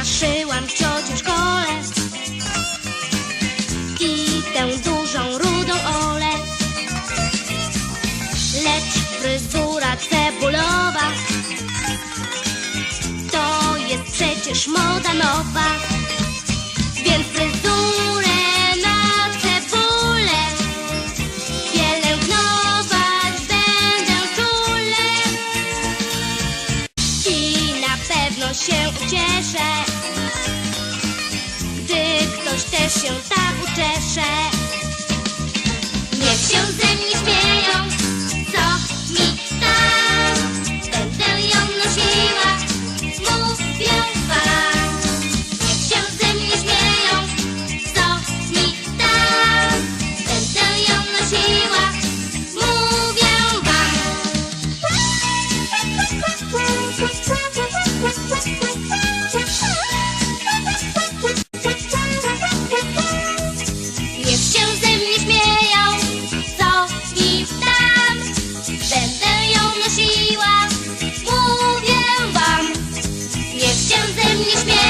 Straszyłam ciocię w szkole I tę dużą, rudą Olę Lecz fryzura cebulowa. To jest przecież moda nowa. Więc się ucieszę. Gdy ktoś też się tak uczesze się ze mnie śmieje.